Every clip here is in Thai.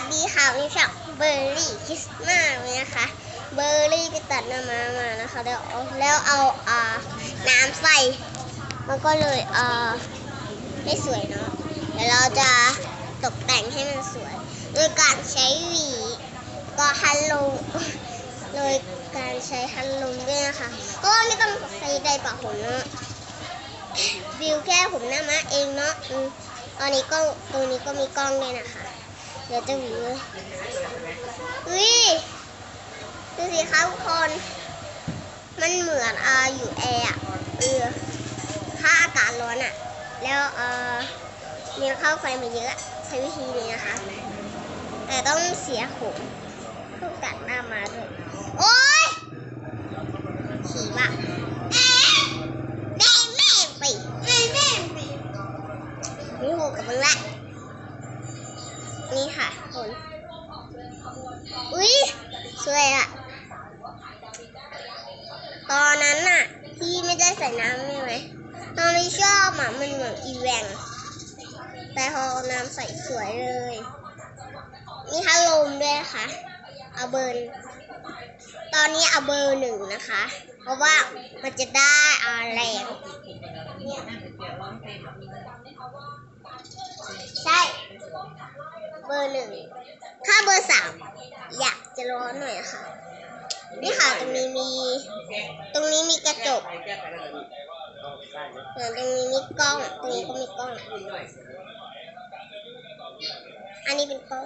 วัสดีค่ะวันนี่ช่องเบอร์รี่คริสต์มาสเลยนะคะเบอร์รี่ไปตัดหน้ามามานะคะแล้วเอาแล้วเอาอ่าน้ำใส่มันก็เลยเอ่อไม่สวยเนาะเดี๋ยวเราจะตกแต่งให้มันสวย โดยการใช้หวี ก็ฮัลโหลโดยการใช้ฮัลโหลด้วยนะคะเพราะว่าไม่ต้องใช้ใดป่าผมเนาะวิวแค่ผมหน้ามาเองเนาะอตอนนี้ก็ตรงนี้ก็มีกล้องด้วยนะคะ เดี๋ยวจะหวีเลยอุ้ยดูสิคะทุกคน มันเหมือนอ่าอยู่แอร์อะเออถ้าอากาศร้อนอะ่ะ แล้วเออมีเข้าไฟมาเยอะใช้วิธีนี้นะคะ แต่ต้องเสียผมเพื่อกัดหน้ามาด้วย โอ๊ยขี่มากแม่แม่แม่ไปแม่แม่ไปนี่โหกับมึงละ นี่ ค่ะคนอุ๊ยสวยอะตอนนั้นน่ะที่ไม่ได้ใส่น้ำใช่ไหมตอนนี้ชอบอะมันเหมือนอีแวงแต่พอเอาน้ำใส่สวยเลย มีพัดลมด้วยนะคะเอาเบอร์ตอนนี้เอาเบอร์หนึ่งนะคะ เพราะว่ามันจะได้อาแรงใช่ เบอร์หนึ่งถ้าเบอร์สามอยากจะร้อนหน่อยค่ะ นี่ค่ะตรงนี้มี ตรงนี้มีกระจกส่วนตรงนี้มีกล้อง ตรงนี้ก็มีกล้อง อันนี้เป็นกล้อง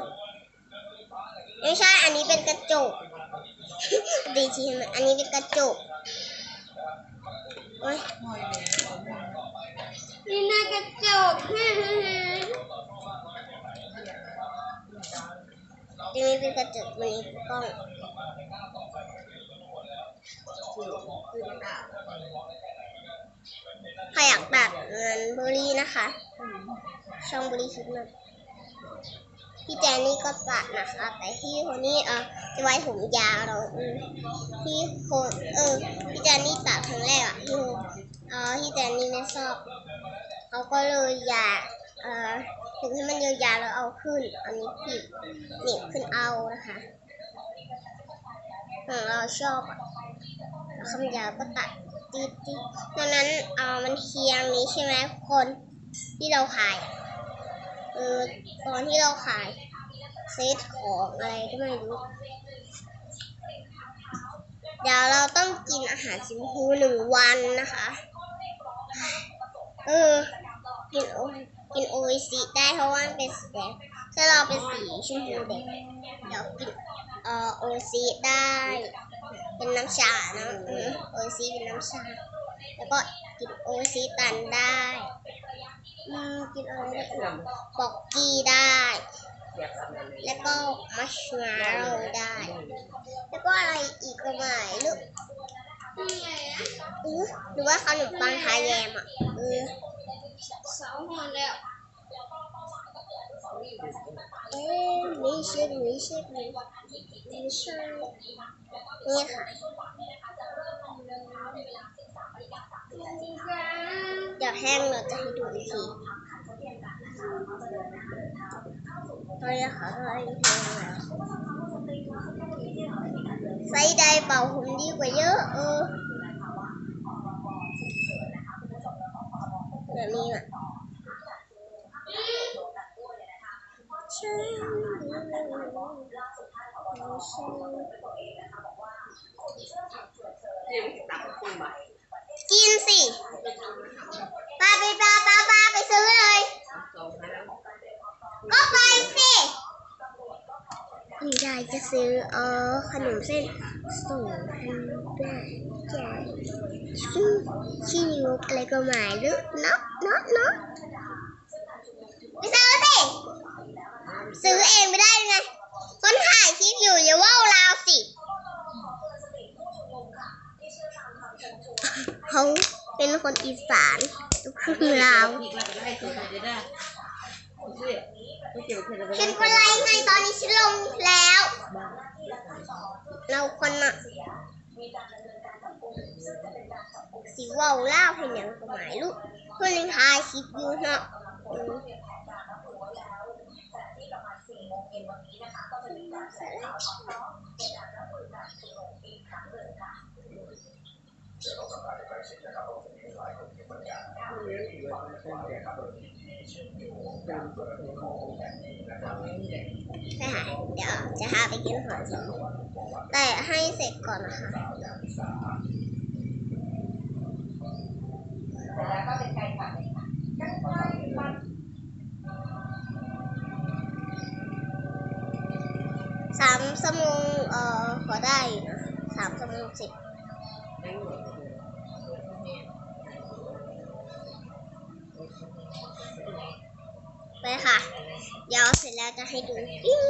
ไม่ใช่ อันนี้เป็นกระจก ดีทีมันอันนี้เป็นกระจกนี่น่ากระจก ตรงนี้เป็นกระจกตรงนี้เป็นกล้องใครอยากตัดเงินบอร์รี่นะคะ ช่องบอร์รี่คิดมาพี่แจนนี่ก็ตัดนะคะ แต่พี่คนนี้เออจะไว้ผมยาวเราพี่คนเออพี่แจนนี่ตัดครั้งแรกอะพี่เออพี่แจนนี่ไม่ชอบเขาก็เลยอยากเออ ถึงให้มันยาวๆแล้วเอาขึ้น อันนี้ผิดหนีบขึ้นเอานะคะของเราชอบแล้วคำยาวก็ตัดติดติดดังนั้นเอ่อมันเคียงนี้ใช่ไหมคนที่เราขายเออตอนที่เราขายเซตของอะไรก็ไม่รู้เดี๋ยวเราต้องกินอาหารสีชมพูหนึ่งวันนะคะ เออ กินโอ กินโออิซิได้เพราะว่ามันเป็นสีแดงถ้าเราเป็นสีชมพูแดงเดี๋ยวกินเอ่อโออิซิได้ เป็นน้ำชานะโออิซิเป็นน้ำชา แล้วก็กินโออิซิตันได้อืมกินอะไรได้อีกบอกกี้ได้ แล้วก็มัชมาร์โรได้ แล้วก็อะไรอีกก็ไม่รู้ อือหรือว่าขนมปังทาแยมอะเออสาวหอนแล้วเอ๊ะไม่ใช่ไม่ใช่ไม่ไม่ใช่นี่ค่ะเดี๋ยวแห้งเราจะให้ดูอีกทีตอนนี้ค่ะตอนนี้แห้งแล้ว ใส่ใดเป่าผมดีกว่าเยอะเออแบบนี้อะฉันไม่ใช่กินสิปาไปปาป้าปาไปซื้อเลย ก็ไปสิ ยายจะซื้อเออขนมเส้นส่งด้วยยายชื่อชื่อนิวอะไรก็หมายรู้เนาะเนาะเนาะไปซื้อสิซื้อเองไม่ได้ไงคนถ่ายคลิปอยู่อย่าว่าวราวสิเขาเป็นคนอีสานลูกครึ่งลาว ฉันก็ไลฟ์ไงตอนนี้ฉันลงแล้ว เราคนน่ะสิเว่าเล่าวให้หยังก็หมายลูกคนหนึงถ่ายคลิปอยู่เนาะอืม ใช่ค่ะ เดี๋ยวจะพาไปกินหอยสองแต่ให้เสร็จก่อนนะคะแล้วก็เป็นไก่ผัดเลยค่ะกันไก่ผัดสามชั่วโมงเอ่อพอได้นะสามชั่วโมงสิบไป ค่ะ เดี๋ยวเสร็จแล้วจะให้ดูปิ้ง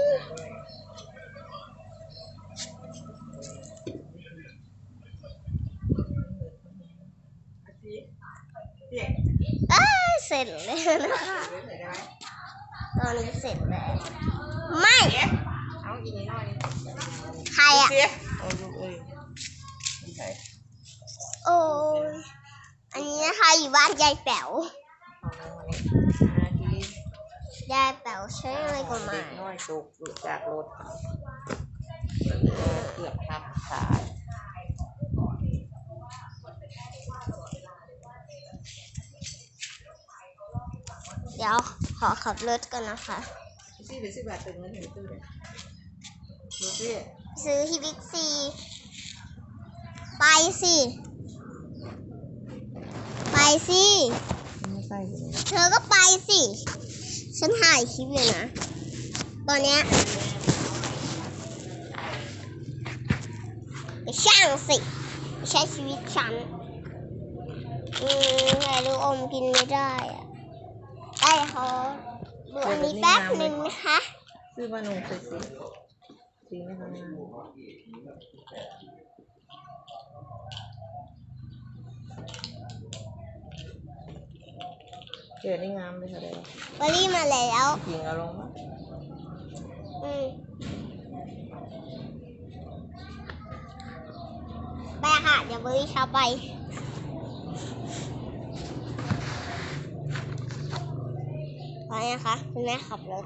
เด็กเอ้ยเสร็จแล้วนะคะเด็กได้ไหมตอนนี้เสร็จแล้ว ไม่ เอาอีกนิดหน่อยใครอะเสียโอ้ยเอ้ยนี่ใครโอ้ยอันนี้นะคะอยู่บ้านยายแป๋ว เอาน้องมานี่นาที ยายแป๋วใช้อะไรก็มาเด็กน้อยตกอยู่จากรถเกือบทับขาเดี๋ยวขอขับรถก่อนนะคะ ซี่เป็นสิบบาทตึงเงินถึงตู้เลยดูสิซื้อที่บิ๊กซี ไปสิ ไปสิ ไม่ใส่เลยเธอก็ไปสิ ฉันถ่ายคลิปอยู่นะ ตอนเนี้ยช่างสิ ใช้ชีวิตฉัน อืมแต่ลูกอมกินไม่ได้อะได้ขอดูอันนี้แป๊บหนึ่งนะคะ ซื้อมาหนุ่มสิสิสีไม่ทำงาน เดี๋ยวนี่งามเลยค่ะเดี๋ยววอรี่มาแล้วจริงเอาลงมาอืมไปค่ะ เดี๋ยวเบอร์รี่เข้าไป ไปนะคะคุณแม่ขับรถ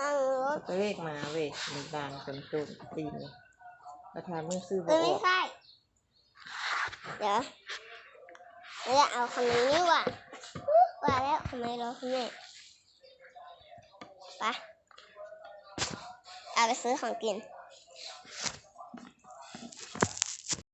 นั่งรถตัวเลขมาเว้ยมีบานจนตุนตีนประธานมือซื้อเอ้บ่ยอไม่อกใช่ เดี๋ยวเราจะเอาคันนี้นี่หว่าว่าแล้วทำไมเราคุณแม่ไปเอาไปซื้อของกิน